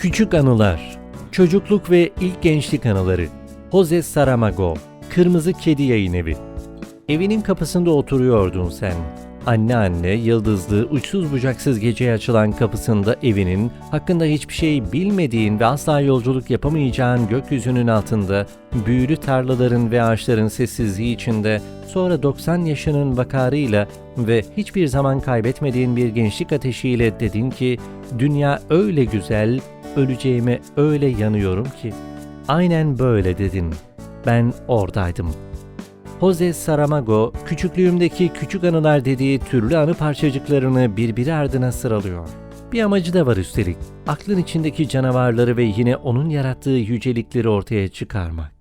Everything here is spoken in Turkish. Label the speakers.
Speaker 1: Küçük Anılar Çocukluk ve İlk Gençlik Anıları Jose Saramago Kırmızı Kedi Yayın Evi Evinin kapısında oturuyordun sen. Anne anne yıldızlı, uçsuz bucaksız geceye açılan kapısında evinin, hakkında hiçbir şey bilmediğin ve asla yolculuk yapamayacağın gökyüzünün altında, büyülü tarlaların ve ağaçların sessizliği içinde, sonra 90 yaşının vakarıyla ve hiçbir zaman kaybetmediğin bir gençlik ateşiyle dedin ki, dünya öyle güzel, öleceğime öyle yanıyorum ki. Aynen böyle dedin. Ben oradaydım. Jose Saramago, küçüklüğümdeki küçük anılar dediği türlü anı parçacıklarını birbiri ardına sıralıyor. Bir amacı da var üstelik. Aklın içindeki canavarları ve yine onun yarattığı yücelikleri ortaya çıkarmak.